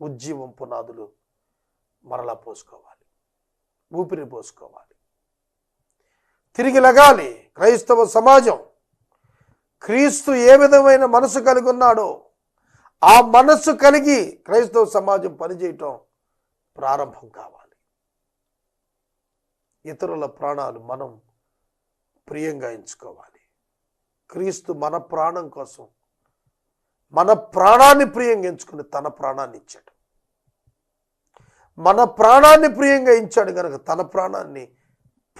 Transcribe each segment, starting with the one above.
ఉజ్జీవం పునాదులు మరలా పోసుకోవాలి. ఊపిరి పోసుకోవాలి. తిరిగి లగాలి. క్రైస్తవ సమాజం క్రీస్తు ఏ విధమైన మనసు కలిగి ఉన్నాడో ఆ మనస్సు కలిగి క్రైస్తవ సమాజం పనిచేయటం ప్రారంభం కావాలి. ఇతరుల ప్రాణాలు మనం ప్రియంగా ఎంచుకోవాలి. క్రీస్తు మన ప్రాణం కోసం మన ప్రాణాన్ని ప్రియంగా ఎంచుకుని తన ప్రాణాన్ని ఇచ్చాడు. మన ప్రాణాన్ని ప్రియంగా ఇచ్చాడు కనుక తన ప్రాణాన్ని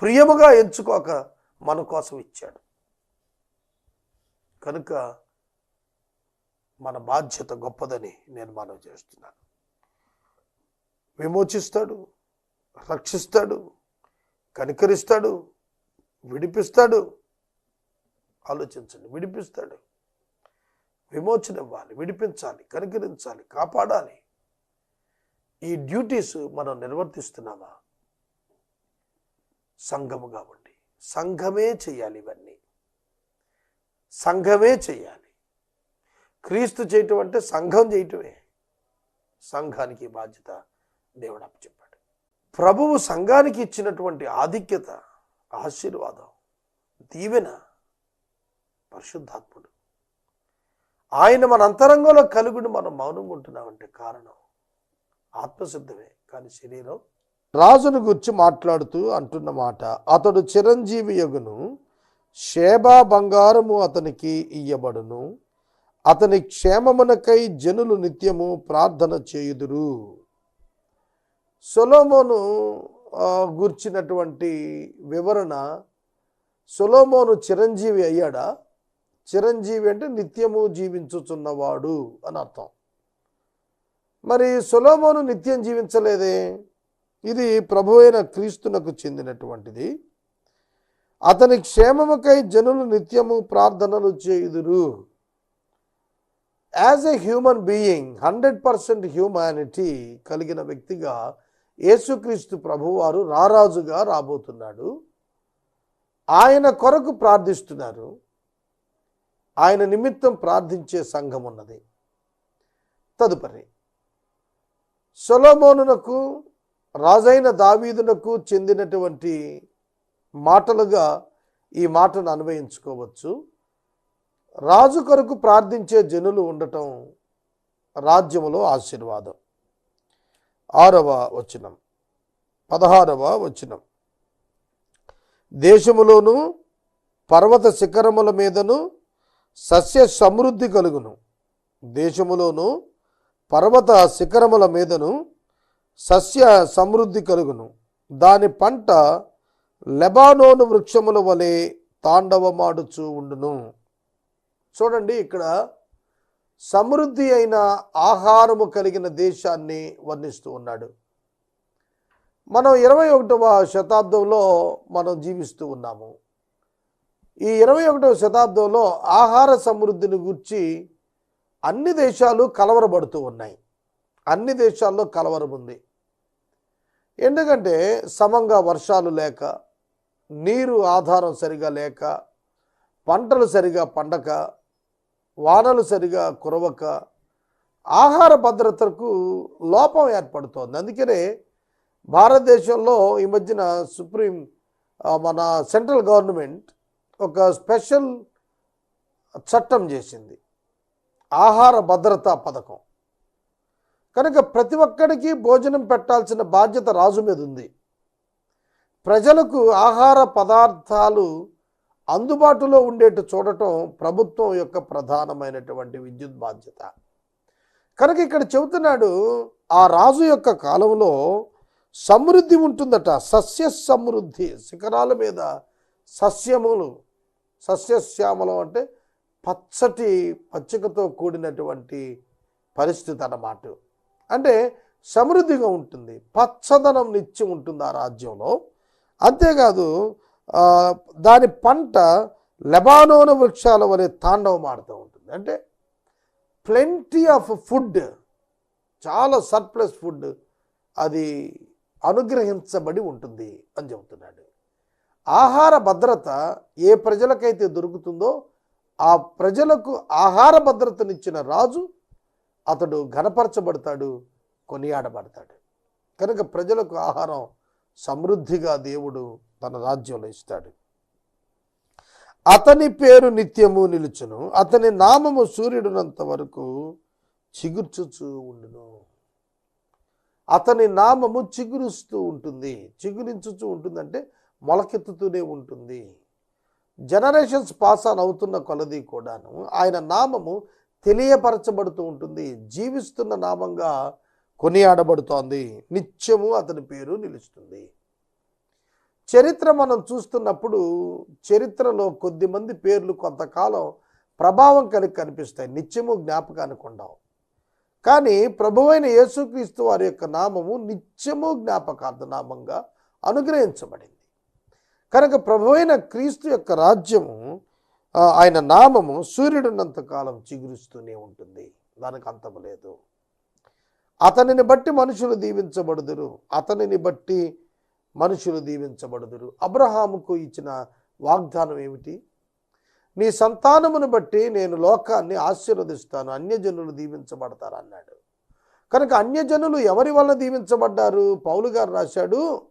ప్రియముగా ఎంచుకోక మన కోసం ఇచ్చాడు. కనుక మన బాధ్యత గొప్పదని నేను మనవి చేస్తున్నాను. విమోచిస్తాడు రక్షిస్తాడు కనికరిస్తాడు విడిపిస్తాడు. ఆలోచించండి విడిపిస్తాడు. విమోచన ఇవ్వాలి విడిపించాలి కనికరించాలి కాపాడాలి. ఈ డ్యూటీస్ మనం నిర్వర్తిస్తున్నామా? సంఘముగా ఉండి సంఘమే చేయాలి ఇవన్నీ. సంఘమే చేయాలి. క్రీస్తు చేయటం అంటే సంఘం చేయటమే. సంఘానికి బాధ్యత దేవుడు అప్పచెప్పాడు. ప్రభువు సంఘానికి ఇచ్చినటువంటి ఆధిక్యత ఆశీర్వాదం దీవెన పరిశుద్ధాత్ముడు. ఆయన మన అంతరంగంలో కలుగుని మనం మౌనంగా ఉంటున్నామంటే కారణం ఆత్మసిద్ధమే కానీ శరీరం రాజును గురించి మాట్లాడుతూ అంటున్న మాట అతడు చిరంజీవి యగును షేబా బంగారము అతనికి ఇయ్యబడును అతని క్షేమమునకై జనులు నిత్యము ప్రార్థన చేయుదురు. సొలోమోను గూర్చినటువంటి వివరణ సొలోమోను చిరంజీవి అయ్యాడా? చిరంజీవి అంటే నిత్యము జీవించుచున్నవాడు అని అర్థం. మరి సొలోమోను నిత్యం జీవించలేదే? ఇది ప్రభువైన క్రీస్తునకు చెందినటువంటిది. అతని క్షేమముకై జనులు నిత్యము ప్రార్థనలు చేయుదురు. As a human being hundred percent humanity కలిగిన వ్యక్తిగా యేసుక్రీస్తు ప్రభువారు రారాజుగా రాబోతున్నాడు. ఆయన కొరకు ప్రార్థిస్తున్నారు. ఆయన నిమిత్తం ప్రార్థించే సంఘం ఉన్నది. తదుపరి సొలోమోనునకు రాజైన దావీదునకు చెందినటువంటి మాటలుగా ఈ మాటను అన్వయించుకోవచ్చు. రాజు కొరకు ప్రార్థించే జనులు ఉండటం రాజ్యములో ఆశీర్వాదం. ఆరవ వచనం పదహారవ వచనం. దేశములోను పర్వత శిఖరముల మీదను సస్య సమృద్ధి కలుగును. దేశములోను పర్వత శిఖరముల మీదను సస్య సమృద్ధి కలుగును. దాని పంట లెబానోను వృక్షముల వలె తాండవమాడుచు ఉండును. చూడండి ఇక్కడ సమృద్ధి అయిన ఆహారము కలిగిన దేశాన్ని వర్ణిస్తూ ఉన్నాడు. మనం ఇరవై ఒకటవ శతాబ్దంలో మనం జీవిస్తూ ఉన్నాము. ఈ ఇరవై ఒకటవ శతాబ్దంలో ఆహార సమృద్ధిని గురించి అన్ని దేశాలు కలవరపడుతూ ఉన్నాయి. అన్ని దేశాల్లో కలవరం ఉంది ఎందుకంటే సమంగా వర్షాలు లేక నీరు ఆధారం సరిగా లేక పంటలు సరిగా పండక వానలు సరిగా కురవక ఆహార భద్రతకు లోపం ఏర్పడుతోంది. అందుకనే భారతదేశంలో ఈ మధ్యన సుప్రీం మన సెంట్రల్ గవర్నమెంట్ ఒక స్పెషల్ చట్టం చేసింది. ఆహార భద్రతా పథకం. కనుక ప్రతి ఒక్కడికి భోజనం పెట్టాల్సిన బాధ్యత రాజు మీద ఉంది. ప్రజలకు ఆహార పదార్థాలు అందుబాటులో ఉండేట్టు చూడటం ప్రభుత్వం యొక్క ప్రధానమైనటువంటి విద్యుత్ బాధ్యత. కనుక ఇక్కడ చెబుతున్నాడు ఆ రాజు యొక్క కాలంలో సమృద్ధి ఉంటుందట. సస్య సమృద్ధి శిఖరాల మీద సస్యములు సస్యశ్యామలం అంటే పచ్చటి పచ్చికతో కూడినటువంటి పరిస్థితి అన్నమాట. అంటే సమృద్ధిగా ఉంటుంది పచ్చదనం నిత్యం ఉంటుంది ఆ రాజ్యంలో. అంతేకాదు దాని పంట లెబానోను వృక్షాల వలె తాండవం ఆడుతూ ఉంటుంది. అంటే ప్లెంటీ ఆఫ్ ఫుడ్ చాలా సర్ప్లస్ ఫుడ్ అది అనుగ్రహించబడి ఉంటుంది అని చెబుతున్నాడు. ఆహార భద్రత ఏ ప్రజలకైతే దొరుకుతుందో ఆ ప్రజలకు ఆహార భద్రతనిచ్చిన రాజు అతడు ఘనపరచబడతాడు కొనియాడబడతాడు. కనుక ప్రజలకు ఆహారం సమృద్ధిగా దేవుడు తన రాజ్యంలో ఇస్తాడు. అతని పేరు నిత్యము నిలుచును అతని నామము సూర్యుడునంత వరకు చిగుర్చుచూ ఉండును. అతని నామము చిగురుస్తూ ఉంటుంది. చిగురించుచూ ఉంటుందంటే మొలకెత్తుతూనే ఉంటుంది. జనరేషన్స్ పాస్ ఆన్ అవుతున్న కొలది కూడాను ఆయన నామము తెలియపరచబడుతూ ఉంటుంది. జీవిస్తున్న నామంగా కొనియాడబడుతోంది. నిత్యము అతని పేరు నిలుస్తుంది. చరిత్ర మనం చూస్తున్నప్పుడు చరిత్రలో కొద్దిమంది పేర్లు కొంతకాలం ప్రభావం కలిగి కనిపిస్తాయి. నిత్యము జ్ఞాపకానికి ఉండవు కానీ ప్రభువైన యేసుక్రీస్తు వారి యొక్క నామము నిత్యము జ్ఞాపకార్థ నామంగా అనుగ్రహించబడింది. కనుక ప్రభువైన క్రీస్తు యొక్క రాజ్యము ఆయన నామము సూర్యుడున్నంత కాలం చిగురుస్తూనే ఉంటుంది. దానికి అంతము లేదు. అతనిని బట్టి మనుషులు దీవించబడుదురు. అతనిని బట్టి మనుషులు దీవించబడుదురు. అబ్రహాముకు ఇచ్చిన వాగ్దానం ఏమిటి? నీ సంతానమును బట్టి నేను లోకాన్ని ఆశీర్వదిస్తాను. అన్యజనులు దీవించబడతారు అన్నాడు. కనుక అన్యజనులు ఎవరి వలన దీవించబడ్డారు? పౌలు గారు రాశాడు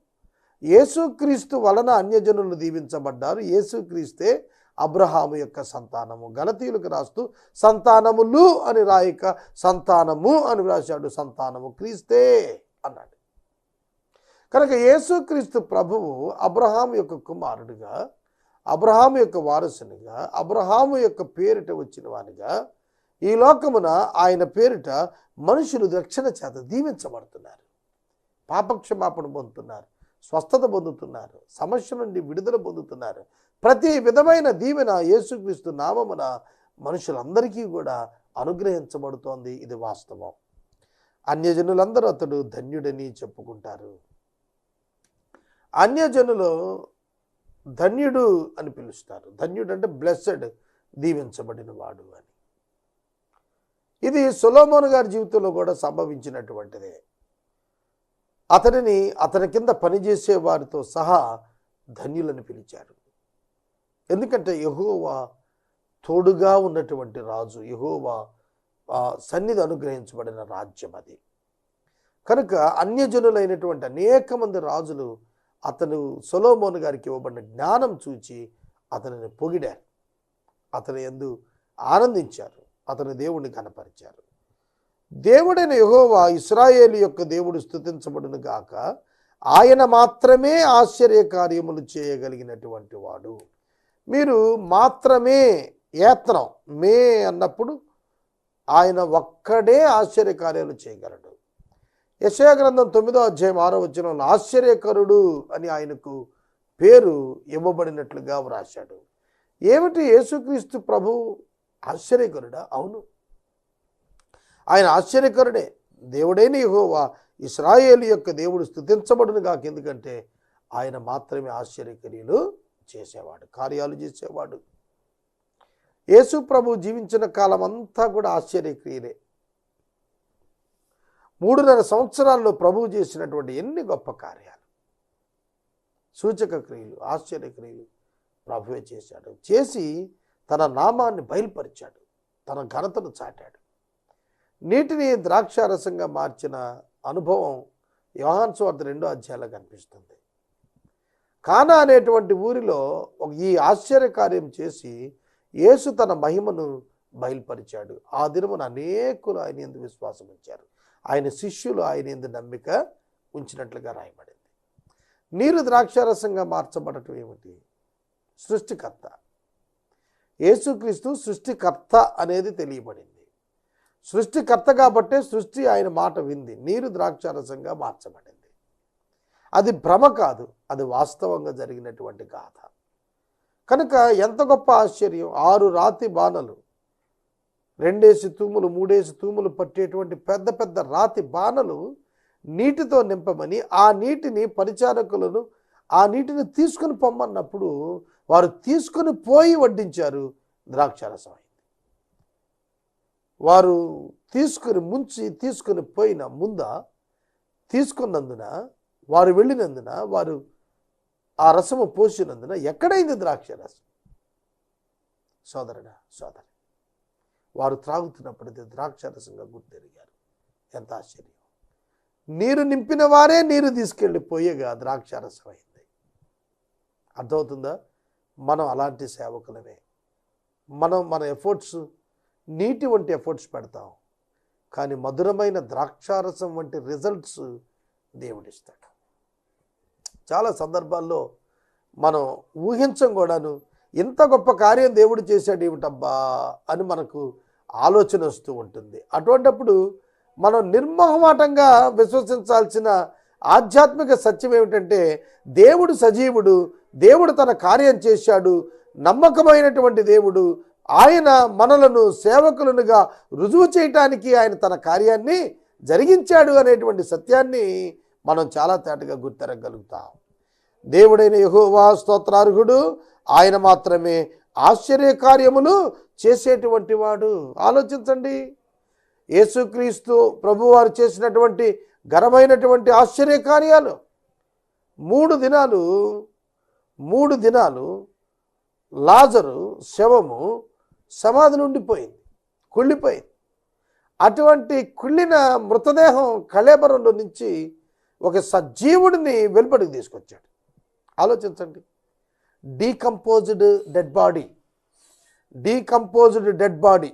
యేసుక్రీస్తు వలన అన్యజనులు దీవించబడ్డారు. యేసుక్రీస్తే అబ్రహాము యొక్క సంతానము. గలతీయులకు రాస్తూ సంతానములు అని రాయక సంతానము అని రాశాడు సంతానము క్రీస్తే అన్నాడు. కనుక యేసుక్రీస్తు ప్రభువు అబ్రహాం యొక్క కుమారుడిగా అబ్రహాం యొక్క వారసునిగా అబ్రహాము యొక్క పేరిట వచ్చిన వానిగా ఈ లోకమున ఆయన పేరిట మనుషులు రక్షణ చేత దీవించబడుతున్నారు. పాపక్షమాపణ పొందుతున్నారు. స్వస్థత పొందుతున్నారు సమస్య నుండి విడుదల పొందుతున్నారు. ప్రతి విధమైన దీవెన యేసుక్రీస్తు నామమున మనుషులందరికీ కూడా అనుగ్రహించబడుతోంది ఇది వాస్తవం. అన్యజనులందరూ అతడు ధన్యుడని చెప్పుకుంటారు. అన్యజనులు ధన్యుడు అని పిలుస్తారు. ధన్యుడు అంటే బ్లెస్సెడ్ దీవించబడిన వాడు అని. ఇది సొలోమోను గారి జీవితంలో కూడా సంభవించినటువంటిదే. అతనిని అతని కింద పనిచేసే వారితో సహా ధన్యులను పిలిచారు. ఎందుకంటే యహోవా తోడుగా ఉన్నటువంటి రాజు యహోవా ఆ, సన్నిధి అనుగ్రహించబడిన రాజ్యం అది. కనుక అన్యజనులైనటువంటి అనేక మంది రాజులు అతను సొలోమోన్ గారికి ఇవ్వబడిన జ్ఞానం చూచి అతనిని పొగిడారు. అతని ఎందు ఆనందించారు. అతని దేవుణ్ణి కనపరిచారు దేవుడైన యహోవా ఇస్రాయేలు యొక్క దేవుడు స్థుతించబడును గాక. ఆయన మాత్రమే ఆశ్చర్య కార్యములు చేయగలిగినటువంటి వాడు. మీరు మాత్రమే ఏత్నం మే అన్నప్పుడు ఆయన ఒక్కడే ఆశ్చర్య కార్యాలు చేయగలడు. యశయ గ్రంథం తొమ్మిదో అధ్యాయం ఆరో వచ్చిన ఆశ్చర్యకరుడు అని ఆయనకు పేరు ఇవ్వబడినట్లుగా వ్రాశాడు. ఏమిటి? యేసుక్రీస్తు ప్రభు ఆశ్చర్యకరుడా? అవును. ఆయన ఆశ్చర్యకరుడే. దేవుడైన యహోవా ఇస్రాయేలు యొక్క దేవుడు స్థుతించబడును కాక ఎందుకంటే ఆయన మాత్రమే ఆశ్చర్యకర్యలు చేసేవాడు కార్యాలు చేసేవాడు. యేసు ప్రభు జీవించిన కాలం అంతా కూడా ఆశ్చర్యక్రియలే. మూడున్నర సంవత్సరాల్లో ప్రభువు చేసినటువంటి ఎన్ని గొప్ప కార్యాలు. సూచక క్రియలు ఆశ్చర్యక్రియలు ప్రభువే చేశాడు. చేసి తన నామాన్ని బయలుపరిచాడు తన ఘనతను చాటాడు. నీటిని ద్రాక్షారసంగా మార్చిన అనుభవం యోహాన్ స్వార్థ రెండో అధ్యాయంలో కనిపిస్తుంది. కానా అనేటువంటి ఊరిలో ఒక ఈ ఆశ్చర్య కార్యం చేసి యేసు తన మహిమను బయలుపరిచాడు. ఆ దినమున అనేకులు ఆయన ఎందు విశ్వాసం ఉంచారు. ఆయన శిష్యులు ఆయన ఎందు నమ్మిక ఉంచినట్లుగా రాయబడింది. నీరు ద్రాక్షారసంగా మార్చబడటం ఏమిటి? సృష్టికర్త. యేసుక్రీస్తు సృష్టికర్త అనేది తెలియబడింది. సృష్టికర్త కాబట్టే సృష్టి ఆయన మాట వింది. నీరు ద్రాక్షారసంగా మార్చబడింది. అది భ్రమ కాదు అది వాస్తవంగా జరిగినటువంటి గాథ. కనుక ఎంత గొప్ప ఆశ్చర్యం. ఆరు రాతి బాణలు రెండేసి తూములు మూడేసి తూములు పట్టేటువంటి పెద్ద పెద్ద రాతి బాణలు నీటితో నింపమని ఆ నీటిని పరిచారకులను ఆ నీటిని తీసుకుని పొమ్మన్నప్పుడు వారు తీసుకుని పోయి వడ్డించారు ద్రాక్షారసం వారు తీసుకుని ముంచి తీసుకుని పోయిన ముంద తీసుకున్నందున వారు వెళ్ళినందున వారు ఆ రసము పోసినందున ఎక్కడైంది ద్రాక్ష రసం? సోదరుడా సోదరి వారు త్రాగుతున్నప్పుడు ఇది ద్రాక్ష రసంగా గుర్తెరిగారు ఎంత ఆశ్చర్యం. నీరు నింపిన వారే నీరు తీసుకెళ్ళి పోయేగా ద్రాక్షారసం అయింది. అర్థమవుతుందా? మనం అలాంటి సేవకులమే. మనం మన ఎఫర్ట్స్ నీటి వంటి ఎఫర్ట్స్ పెడతాం. కానీ మధురమైన ద్రాక్షారసం వంటి రిజల్ట్స్ దేవుడిస్తాడు. చాలా సందర్భాల్లో మనం ఊహించం కూడాను ఇంత గొప్ప కార్యం దేవుడు చేశాడు ఏమిటబ్బా అని మనకు ఆలోచన వస్తూ ఉంటుంది. అటువంటప్పుడు మనం నిర్మోహమాటంగా విశ్వసించాల్సిన ఆధ్యాత్మిక సత్యం ఏమిటంటే దేవుడు సజీవుడు దేవుడు తన కార్యం చేశాడు నమ్మకమైనటువంటి దేవుడు ఆయన మనలను సేవకులనుగా రుజువు చేయటానికి ఆయన తన కార్యాన్ని జరిగించాడు అనేటువంటి సత్యాన్ని మనం చాలా తేటగా గుర్తిరగలుగుతాం. దేవుడైన యహోవా స్తోత్రార్హుడు ఆయన మాత్రమే ఆశ్చర్య కార్యములు చేసేటువంటి వాడు. ఆలోచించండి. యేసుక్రీస్తు ప్రభువారు చేసినటువంటి ఘనమైనటువంటి ఆశ్చర్య కార్యాలు మూడు దినాలు మూడు దినాలు లాజరు శవము సమాధి ఉండిపోయింది కుళ్ళిపోయింది. అటువంటి కుళ్ళిన మృతదేహం కళేబరంలో నుంచి ఒక సజీవుడిని వెలుపడికి తీసుకొచ్చాడు. ఆలోచించండి. Decomposed dead body decomposed dead body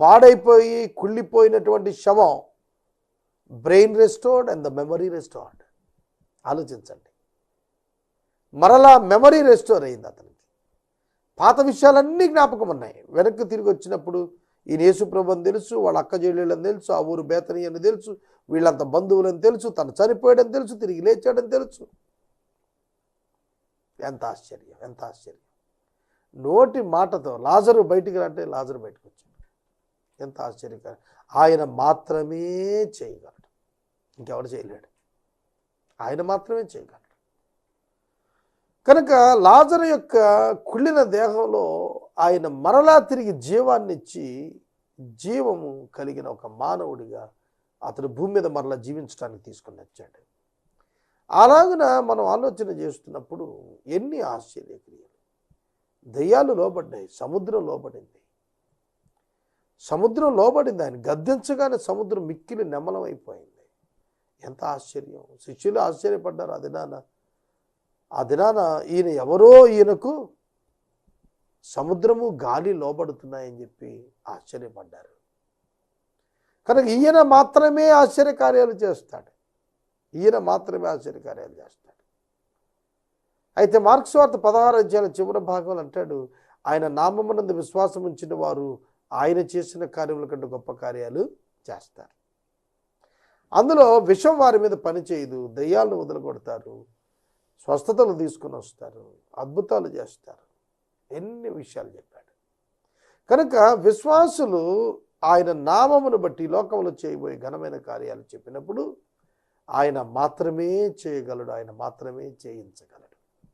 పాడైపోయి కుళ్ళిపోయినటువంటి శవం brain restored and the memory restored. ఆలోచించండి. మరలా మెమరీ రెస్టోర్ అయింది అతనికి. పాత విషయాలన్నీ జ్ఞాపకం ఉన్నాయి. వెనక్కి తిరిగి వచ్చినప్పుడు ఈయన యేసుప్రభు అని తెలుసు వాళ్ళ అక్క చెల్లెళ్ళని తెలుసు ఆ ఊరు బేతని అని తెలుసు వీళ్ళంత బంధువులని తెలుసు తను చనిపోయాడని తెలుసు తిరిగి లేచాడని తెలుసు. ఎంత ఆశ్చర్యం ఎంత ఆశ్చర్యం. నోటి మాటతో లాజరు బయటికి రంటే లాజరు బయటకు వచ్చాడు. ఎంత ఆశ్చర్యకరం. ఆయన మాత్రమే చేయగలడు. ఇంకెవడు చేయలేడు. ఆయన మాత్రమే చేయగలడు. కనుక లాజర్ యొక్క కుళ్ళిన దేహంలో ఆయన మరలా తిరిగి జీవాన్నిచ్చి జీవము కలిగిన ఒక మానవుడిగా అతడు భూమి మీద మరలా జీవించడానికి తీసుకొని వచ్చాడు. అలాగున మనం ఆలోచన చేస్తున్నప్పుడు ఎన్ని ఆశ్చర్యక్రియలు. దయ్యాలు లోబడ్డాయి సముద్రం లోబడింది. సముద్రం లోబడింది ఆయన గద్దించగానే సముద్రం మిక్కిలి నెమ్మలమైపోయింది ఎంత ఆశ్చర్యం. శిష్యులు ఆశ్చర్యపడ్డారు అది దినాన ఆ దినాన ఈయన ఎవరో ఈయనకు సముద్రము గాలి లోబడుతున్నాయని చెప్పి ఆశ్చర్యపడ్డారు. కనుక ఈయన మాత్రమే ఆశ్చర్యకార్యాలు చేస్తాడు. ఈయన మాత్రమే ఆశ్చర్యకార్యాలు చేస్తాడు. అయితే మార్క్స్ వార్త పదహారు అధ్యాయుల చివరి భాగంలో అంటాడు ఆయన నామమునందు విశ్వాసం ఉంచిన వారు ఆయన చేసిన కార్యముల కంటే గొప్ప కార్యాలు చేస్తారు. అందులో విషం వారి మీద పని చేయదు దయ్యాలను వదలగొడతారు స్వస్థతలు తీసుకుని వస్తారు అద్భుతాలు చేస్తారు. ఎన్ని విషయాలు చెప్పాడు. కనుక విశ్వాసులు ఆయన నామమును బట్టి లోకంలో చేయబోయే ఘనమైన కార్యాలు చెప్పినప్పుడు ఆయన మాత్రమే చేయగలడు ఆయన మాత్రమే చేయించగలడు.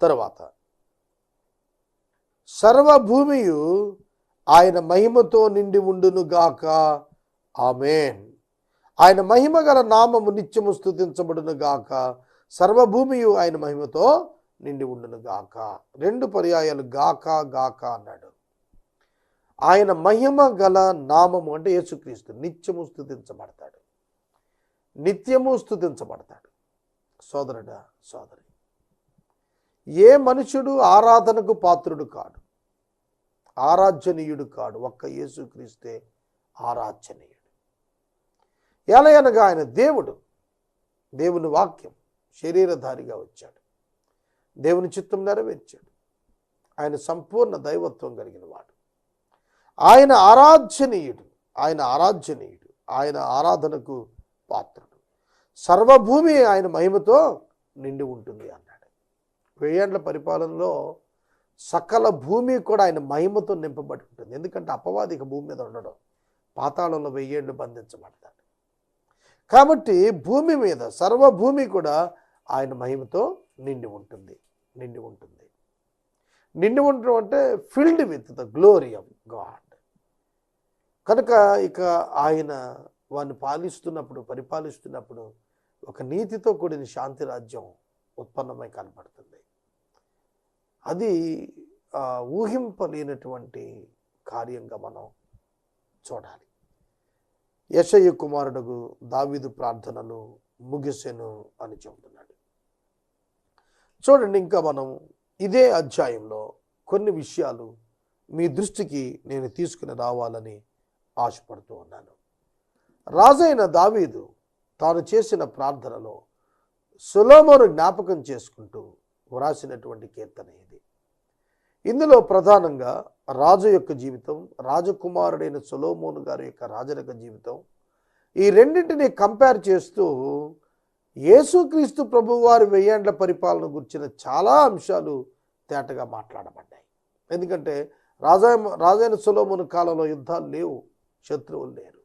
తర్వాత సర్వభూమియు ఆయన మహిమతో నిండి ఉండును గాక. ఆమెన్. ఆయన మహిమ గల నామము నిత్యము స్థుతించబడునుగాక గాక. సర్వభూమియు ఆయన మహిమతో నిండి ఉండును గాక. రెండు పర్యాయాలు గాక గాక అన్నాడు. ఆయన మహిమ గల నామము అంటే యేసుక్రీస్తు నిత్యము స్థుతించబడతాడు. నిత్యము స్థుతించబడతాడు. సోదరుడా సోదరి ఏ మనుషుడు ఆరాధనకు పాత్రుడు కాడు. ఆరాధ్యనీయుడు కాడు. ఒక్క యేసుక్రీస్తే ఆరాధ్యనీయుడు. ఎలయనగా ఆయన దేవుడు. దేవుని వాక్యం. శరీరధారిగా వచ్చాడు. దేవుని చిత్తం నెరవేర్చాడు. ఆయన సంపూర్ణ దైవత్వం కలిగిన వాడు. ఆయన ఆరాధ్యనీయుడు. ఆయన ఆరాధ్యనీయుడు. ఆయన ఆరాధనకు పాత్రుడు. సర్వభూమి ఆయన మహిమతో నిండి ఉంటుంది అన్నాడు. వెయ్యేండ్ల పరిపాలనలో సకల భూమి కూడా ఆయన మహిమతో నింపబడి ఉంటుంది. ఎందుకంటే అపవాదిక భూమి మీద ఉండడం. పాతాళంలో వెయ్యేళ్ళు బంధించబడతాడు కాబట్టి భూమి మీద సర్వభూమి కూడా ఆయన మహిమతో నిండి ఉంటుంది నిండి ఉంటుంది. నిండి ఉండటం అంటే filled with the glory of God కనుక ఇక ఆయన వారిని పాలిస్తున్నప్పుడు పరిపాలిస్తున్నప్పుడు ఒక నీతితో కూడిన శాంతి రాజ్యం ఉత్పన్నమై కనపడుతుంది అది ఊహింపలేనటువంటి కార్యంగా మనం చూడాలి. యశయ్య కుమారుడు దావిదు ప్రార్థనలు ముగిసెను అని చెబుతున్నాడు. చూడండి ఇంకా మనం ఇదే అధ్యాయంలో కొన్ని విషయాలు మీ దృష్టికి నేను తీసుకుని రావాలని ఆశపడుతూ ఉన్నాను. రాజైన దావీదు తాను చేసిన ప్రార్థనలో సులోమోను జ్ఞాపకం చేసుకుంటూ వ్రాసినటువంటి కీర్తన ఇది. ఇందులో ప్రధానంగా రాజు యొక్క జీవితం రాజకుమారుడైన సులోమోను గారి యొక్క రాజరిక జీవితం ఈ రెండింటిని కంపేర్ చేస్తూ యేసుక్రీస్తు ప్రభువారి వెయ్యేండ్ల పరిపాలన గురించిన చాలా అంశాలు తేటగా మాట్లాడబడ్డాయి. ఎందుకంటే రాజా రాజైన సొలోమోను కాలంలో యుద్ధాలు లేవు శత్రువులు లేరు.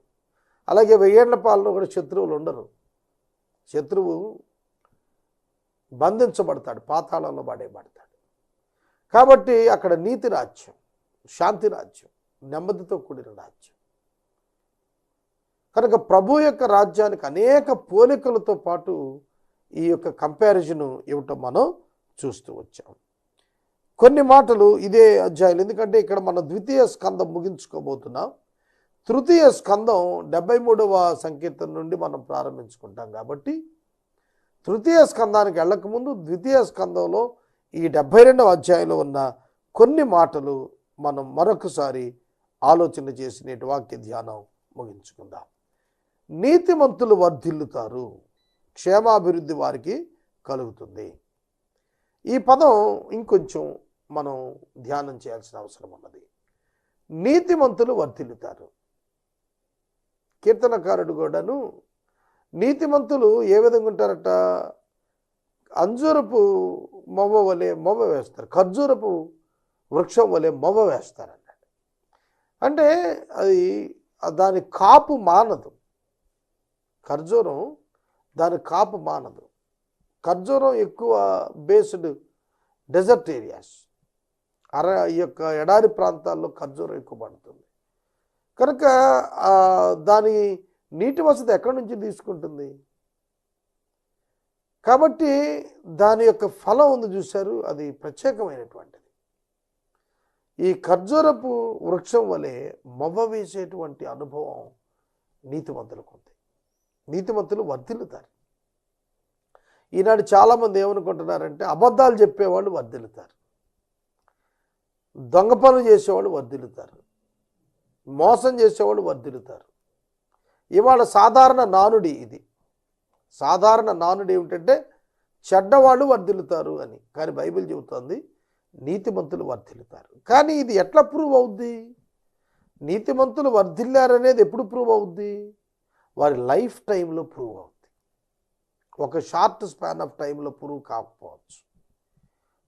అలాగే వెయ్యేండ్ల పాలన కూడా శత్రువులు ఉండరు. శత్రువు బంధించబడతాడు పాతాళంలో పడేయబడతాడు. కాబట్టి అక్కడ నీతి రాజ్యం శాంతి రాజ్యం నెమ్మదితో కూడిన రాజ్యం. కనుక ప్రభు యొక్క రాజ్యానికి అనేక పోలికలతో పాటు ఈ యొక్క కంపారిజన్ ఇవ్వటం మనం చూస్తూ వచ్చాం. కొన్ని మాటలు ఇదే అధ్యాయులు ఎందుకంటే ఇక్కడ మన ద్వితీయ స్కందం ముగించుకోబోతున్నాం. తృతీయ స్కందం డెబ్బై మూడవ సంకీర్తన నుండి మనం ప్రారంభించుకుంటాం కాబట్టి తృతీయ స్కందానికి వెళ్ళకముందు ద్వితీయ స్కందంలో ఈ డెబ్బై రెండవ అధ్యాయంలో ఉన్న కొన్ని మాటలు మనం మరొకసారి ఆలోచన చేసి నేటి వాక్య ధ్యానం ముగించుకుందాం. నీతిమంతులు వర్ధిల్లుతారు. క్షేమాభివృద్ధి వారికి కలుగుతుంది. ఈ పదం ఇంకొంచెం మనం ధ్యానం చేయాల్సిన అవసరం ఉన్నది. నీతిమంతులు వర్ధిల్లుతారు. కీర్తనకారుడు కూడాను నీతిమంతులు ఏ విధంగా ఉంటారట? అంజూరపు మొవ్వ వలె మొవ్వ వేస్తారు. ఖర్జూరపు వృక్షం వలె మొవ్వ వేస్తారన్నాడు. అంటే అది దాని కాపు మానదు. ఖర్జూరం దాని కాపు మానదు. ఖర్జూరం ఎక్కువ బేస్డ్ డెజర్ట్ ఏరియాస్. అర ఈ యొక్క ఎడారి ప్రాంతాల్లో ఖర్జూరం ఎక్కువ పడుతుంది. కనుక దాని నీటి వసతి ఎక్కడి నుంచి తీసుకుంటుంది? కాబట్టి దాని యొక్క ఫలం ఉంది చూశారు అది ప్రత్యేకమైనటువంటిది. ఈ ఖర్జూరపు వృక్షం వలె మొవ్వ వేసేటువంటి అనుభవం నీతివంతులకు ఉంది. నీతిమంతులు వర్ధిల్లుతారు. ఈనాడు చాలామంది ఏమనుకుంటున్నారంటే అబద్ధాలు చెప్పేవాళ్ళు వర్ధిల్లుతారు. దొంగ పనులు చేసేవాళ్ళు వర్ధిల్లుతారు. మోసం చేసేవాళ్ళు వర్ధిల్లుతారు. ఇవాళ సాధారణ నానుడి ఇది. సాధారణ నానుడి ఏమిటంటే చెడ్డవాళ్ళు వర్ధిల్లుతారు అని. కానీ బైబిల్ చెబుతోంది నీతిమంతులు వర్ధిల్లుతారు. కానీ ఇది ఎట్లా ప్రూవ్ అవుద్ది? నీతిమంతులు వర్ధిల్లారనేది ఎప్పుడు ప్రూవ్ అవుద్ది? వారి లైఫ్ టైంలో ప్రూవ్ అవుతుంది ఒక షార్ట్ స్పాన్ ఆఫ్ టైంలో ప్రూవ్ కాకపోవచ్చు.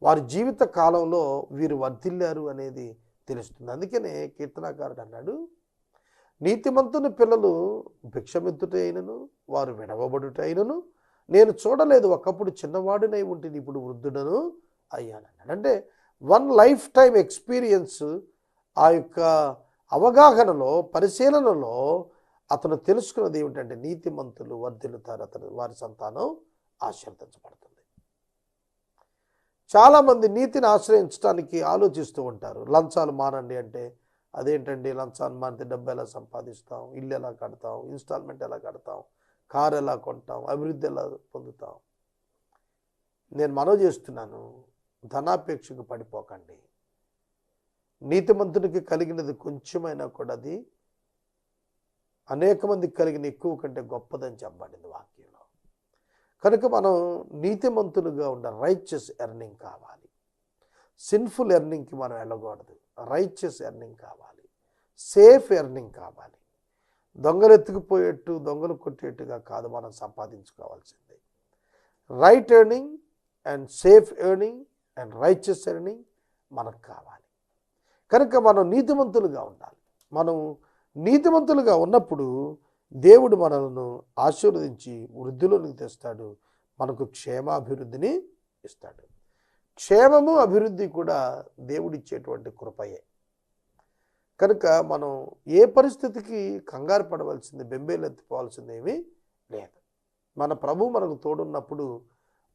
వారి జీవిత కాలంలో వీరు వర్ధిల్లారు అనేది తెలుస్తుంది. అందుకనే కీర్తనాకారుడు అన్నాడు నీతిమంతుని పిల్లలు భిక్షమెత్తుటైనను వారు విడవబడుటైనను నేను చూడలేదు ఒకప్పుడు చిన్నవాడినై ఉంటుంది ఇప్పుడు వృద్ధుడను అయ్యానన్నాడు అంటే వన్ లైఫ్ టైం ఎక్స్పీరియన్స్ ఆ యొక్క అవగాహనలో పరిశీలనలో అతను తెలుసుకున్నది ఏమిటంటే నీతిమంతులు వర్ధిల్లుతారు అతను వారి సంతానం ఆశీర్వదించబడుతుంది. చాలామంది నీతిని ఆశ్రయించడానికి ఆలోచిస్తూ ఉంటారు. లంచాలు మానండి అంటే అదేంటండి? లంచాలు మానితే డబ్బు ఎలా సంపాదిస్తాం? ఇల్లు ఎలా కడతాం? ఇన్స్టాల్మెంట్ ఎలా కడతాం? కారు ఎలా కొంటాం? అభివృద్ధి ఎలా పొందుతాం? నేను మనవి చేస్తున్నాను ధనాపేక్షకు పడిపోకండి. నీతిమంతునికి కలిగినది కొంచెమైనా కూడా అది అనేక మంది కలిగిన ఎక్కువ కంటే గొప్పదని చెప్పబడింది వాక్యంలో. కనుక మనం నీతిమంతులుగా ఉన్న రైచస్ ఎర్నింగ్ కావాలి. సిన్ఫుల్ ఎర్నింగ్కి మనం వెళ్ళకూడదు. రైచస్ ఎర్నింగ్ కావాలి. సేఫ్ ఎర్నింగ్ కావాలి. దొంగలు ఎత్తుకుపోయేట్టు దొంగలు కొట్టేట్టుగా కాదు మనం సంపాదించుకోవాల్సింది. Right earning and safe earning and righteous earning మనకు కావాలి. కనుక మనం నీతిమంతులుగా ఉండాలి. మనం నీతిమంతులుగా ఉన్నప్పుడు దేవుడు మనలను ఆశీర్వదించి వృద్ధిలోనికి తెస్తాడు. మనకు క్షేమాభివృద్ధిని ఇస్తాడు. క్షేమము అభివృద్ధి కూడా దేవుడిచ్చేటువంటి కృపయే. కనుక మనం ఏ పరిస్థితికి కంగారు పడవలసింది బెంబేలు ఎత్తిపోవాల్సింది ఏమీ లేదు. మన ప్రభు మనకు తోడున్నప్పుడు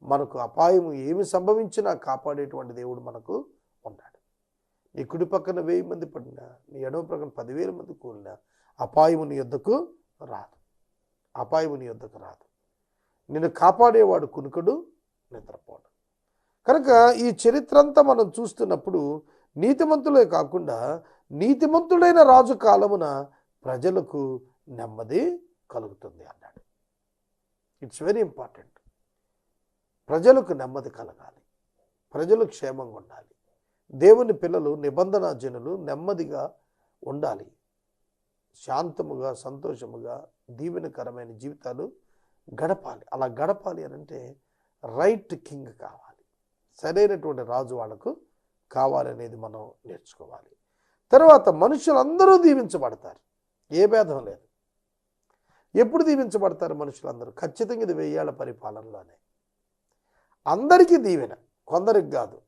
మనకు అపాయం ఏమి సంభవించినా కాపాడేటువంటి దేవుడు మనకు ఉన్నాడు నీ కుడి పక్కన వెయ్యి మంది పడినా నీ ఎడవ ప్రక్కన పదివేల మంది కూలినా అపాయము నీ యొద్దకు రాదు. అపాయము నీ యొద్దకు రాదు. నిన్ను కాపాడేవాడు కునుకుడు నిద్రపోడు. కనుక ఈ చరిత్ర అంతా మనం చూస్తున్నప్పుడు నీతిమంతులే కాకుండా నీతిమంతుడైన రాజు కాలమున ప్రజలకు నెమ్మది కలుగుతుంది అన్నాడు. ఇట్స్ వెరీ ఇంపార్టెంట్ ప్రజలకు నెమ్మది కలగాలి. ప్రజలు క్షేమంగా ఉండాలి. దేవుని పిల్లలు నిబంధన జనులు నెమ్మదిగా ఉండాలి. శాంతముగా సంతోషముగా దీవెనకరమైన జీవితాలు గడపాలి. అలా గడపాలి అని అంటే రైట్ కింగ్ కావాలి. సరైనటువంటి రాజు వాళ్ళకు కావాలనేది మనం నేర్చుకోవాలి. తర్వాత మనుషులందరూ దీవించబడతారు. ఏ భేదం లేదు. ఎప్పుడు దీవించబడతారు మనుషులందరూ? ఖచ్చితంగా ఇది వెయ్యేళ్ళ పరిపాలనలోనే. అందరికీ దీవెన కొందరికి కాదు.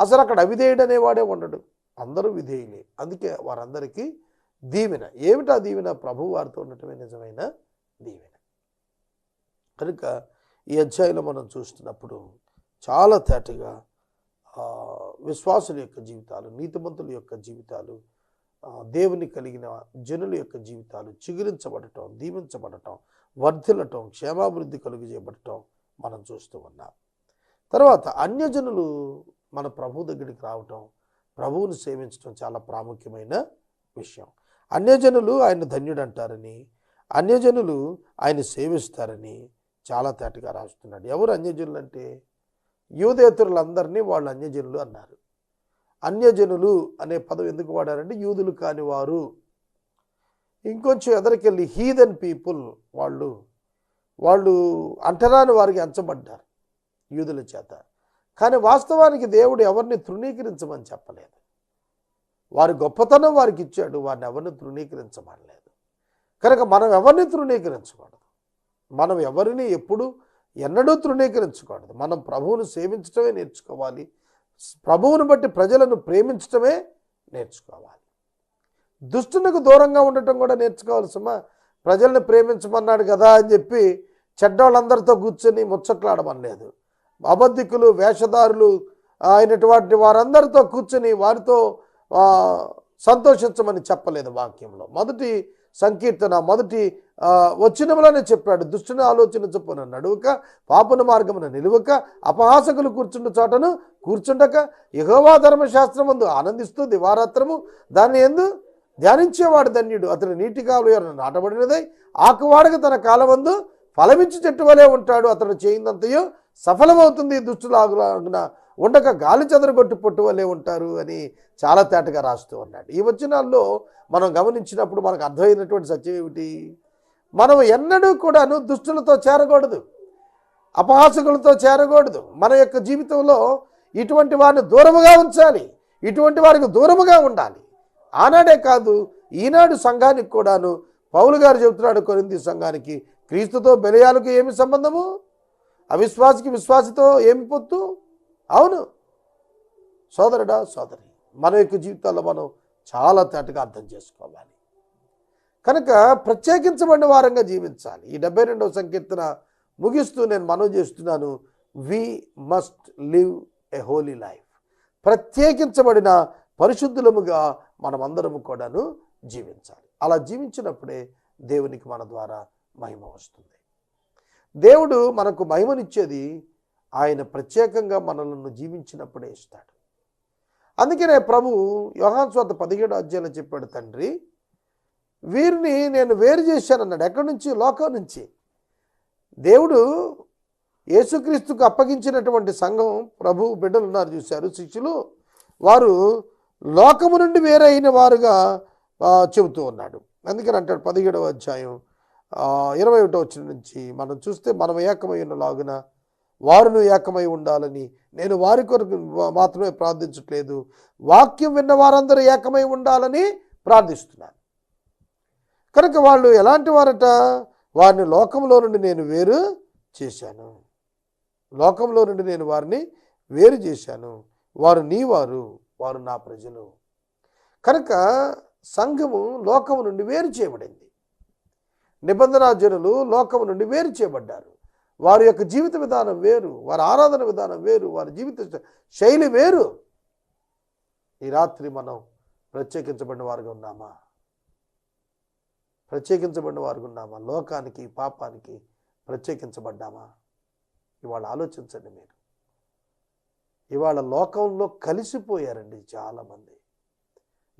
అసలు అక్కడ అవిధేయుడు అనేవాడే ఉండడు. అందరూ విధేయులే. అందుకే వారందరికీ దీవెన. ఏమిటా దీవెన? ప్రభు వారితో ఉండటమే నిజమైన దీవెన. కనుక ఈ అధ్యాయంలో మనం చూస్తున్నప్పుడు చాలా తేటగా విశ్వాసుల యొక్క జీవితాలు నీతిమంతుల యొక్క జీవితాలు దేవుని కలిగిన జనుల యొక్క జీవితాలు చిగురించబడటం దీవించబడటం వర్ధిల్లటం క్షేమాభివృద్ధి కలుగు చేయబడటం మనం చూస్తూ ఉన్నాం. తర్వాత అన్యజనులు మన ప్రభు దగ్గరికి రావటం ప్రభువుని సేవించడం చాలా ప్రాముఖ్యమైన విషయం. అన్యజనులు ఆయన ధన్యుడు అంటారని అన్యజనులు ఆయన సేవిస్తారని చాలా తేటగా రాస్తున్నాడు. ఎవరు అన్యజనులు అంటే యూదేతరులందరినీ వాళ్ళు అన్యజనులు అన్నారు. అన్యజనులు అనే పదం ఎందుకు వాడారంటే యూదులు కాని వారు. ఇంకొంచెం ఎదరికెళ్ళి హీదన్ పీపుల్ వాళ్ళు వాళ్ళు అంటరాని వారికి అంచబడ్డారు యూదుల చేత. కానీ వాస్తవానికి దేవుడు ఎవరిని తృణీకరించమని చెప్పలేదు. వారి గొప్పతనం వారికి ఇచ్చాడు వారిని ఎవరిని తృణీకరించమనలేదు కనుక మనం ఎవరిని తృణీకరించకూడదు? మనం ఎవరిని ఎప్పుడు ఎన్నడూ తృణీకరించకూడదు. మనం ప్రభువును సేవించటమే నేర్చుకోవాలి. ప్రభువును బట్టి ప్రజలను ప్రేమించటమే నేర్చుకోవాలి. దుష్టునికి దూరంగా ఉండటం కూడా నేర్చుకోవాల్సిమా ప్రజల్ని ప్రేమించమన్నాడు కదా అని చెప్పి చెడ్డోళ్ళందరితో కూర్చొని ముచ్చట్లాడమనలేదు. అబద్ధికులు వేషధారులు అయినటువంటి వారందరితో కూర్చుని వారితో సంతోషించమని చెప్పలేదు వాక్యంలో. మొదటి సంకీర్తన మొదటి వచ్చినములనే చెప్పాడు దుష్టుని ఆలోచన చొప్పున నడువక పాపన మార్గమున నిలువక అపహాసకులు కూర్చుండ చోటను కూర్చుండక యహోవా ధర్మశాస్త్రం ముందు ఆనందిస్తూ దివారాత్రము దాన్ని ఎందు ధ్యానించేవాడు ధన్యుడు. అతని నీటి కాలువ నాటబడినదై ఆకువాడక తన కాలమందు ఫలమిచ్చి చెట్టు వలె ఉంటాడు. అతను చేయిందంతయో సఫలమవుతుంది దుష్టులాగున ఉండక గాలి చదరగొట్టి పొట్టు ఉంటారు అని చాలా తేటగా రాస్తూ ఉన్నాడు. ఈ వచనాల్లో మనం గమనించినప్పుడు మనకు అర్థమైనటువంటి సత్యం ఏమిటి? మనం ఎన్నడూ కూడాను దుష్టులతో చేరకూడదు అపహాసకులతో చేరకూడదు. మన యొక్క జీవితంలో ఇటువంటి వారిని దూరముగా ఉంచాలి ఇటువంటి వారికి దూరముగా ఉండాలి. ఆనాడే కాదు ఈనాడు సంఘానికి కూడాను పౌలు గారు చెబుతున్నాడు కొరింది సంఘానికి క్రీస్తుతో బెలయాలకు ఏమి సంబంధము? అవిశ్వాసికి విశ్వాసితో ఏమి పొత్తు? అవును. సోదరుడా సోదరి మన యొక్క జీవితాల్లో మనం చాలా తేటగా అర్థం చేసుకోవాలి. కనుక ప్రత్యేకించబడిన వారంగా జీవించాలి. ఈ డెబ్బై రెండవ సంకీర్తన ముగిస్తూ నేను మనవి చేస్తున్నాను. We must live a holy life ప్రత్యేకించబడిన పరిశుద్ధులముగా మనమందరము కూడాను జీవించాలి. అలా జీవించినప్పుడే దేవునికి మన ద్వారా మహిమ వస్తుంది. దేవుడు మనకు మహిమనిచ్చేది ఆయన ప్రత్యేకంగా మనలను జీవించినప్పుడే ఇస్తాడు. అందుకనే ప్రభు యోహాన్ స్వాత పదిహేడు అధ్యాయంలో చెప్పాడు తండ్రి వీరిని నేను వేరు చేశాను అన్నాడు. ఎక్కడి నుంచి? లోకం నుంచి. దేవుడు యేసుక్రీస్తుకు అప్పగించినటువంటి సంఘం ప్రభు బిడ్డలు ఉన్నారు చూశారు శిష్యులు. వారు లోకము నుండి వేరైన వారుగా చెబుతూ ఉన్నాడు. అందుకని అంటాడు పదిహేడవ అధ్యాయం ఇరవై ఒకటో వచ్చిన నుంచి మనం చూస్తే మనం ఏకమై ఉన్న లాగున వారును ఏకమై ఉండాలని నేను వారి కొరకు మాత్రమే ప్రార్థించట్లేదు. వాక్యం విన్న వారందరూ ఏకమై ఉండాలని ప్రార్థిస్తున్నాను. కనుక వాళ్ళు ఎలాంటి వారట? వారిని లోకంలో నుండి నేను వేరు చేశాను. లోకంలో నుండి నేను వారిని వేరు చేశాను. వారు నీ వారు వారు నా ప్రజలు. కనుక సంఘము లోకము నుండి వేరు చేయబడింది. నిబంధనా జనులు లోకము నుండి వేరు చేయబడ్డారు. వారి యొక్క జీవిత విధానం వేరు వారి ఆరాధన విధానం వేరు వారి జీవిత శైలి వేరు. ఈ రాత్రి మనం ప్రత్యేకించబడిన వారుగా ఉన్నామా? ప్రత్యేకించబడిన వారుగా ఉన్నామా? లోకానికి పాపానికి ప్రత్యేకించబడ్డామా? ఇవాళ ఆలోచించండి మీరు. ఇవాళ లోకంలో కలిసిపోయారండి చాలామంది.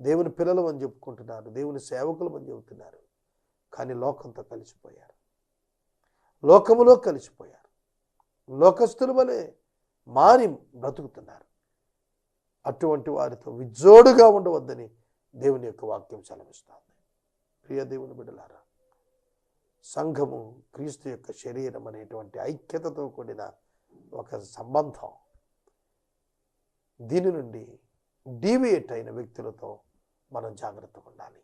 దేవుని పిల్లలు అని చెప్పుకుంటున్నారు దేవుని సేవకులు అని చెబుతున్నారు. కానీ లోకంతో కలిసిపోయారు. లోకములో కలిసిపోయారు. లోకస్తుల వలె మారి బ్రతుకుతున్నారు. అటువంటి వారితో విజోడుగా ఉండవద్దని దేవుని యొక్క వాక్యం సెలవిస్తుంది. ప్రియ దేవుని బిడ్డలారా సంఘము క్రీస్తు యొక్క శరీరం అనేటువంటి ఐక్యతతో కూడిన ఒక సంబంధం. దీని నుండి డీవియేట్ అయిన వ్యక్తులతో మనం జాగ్రత్తగా ఉండాలి.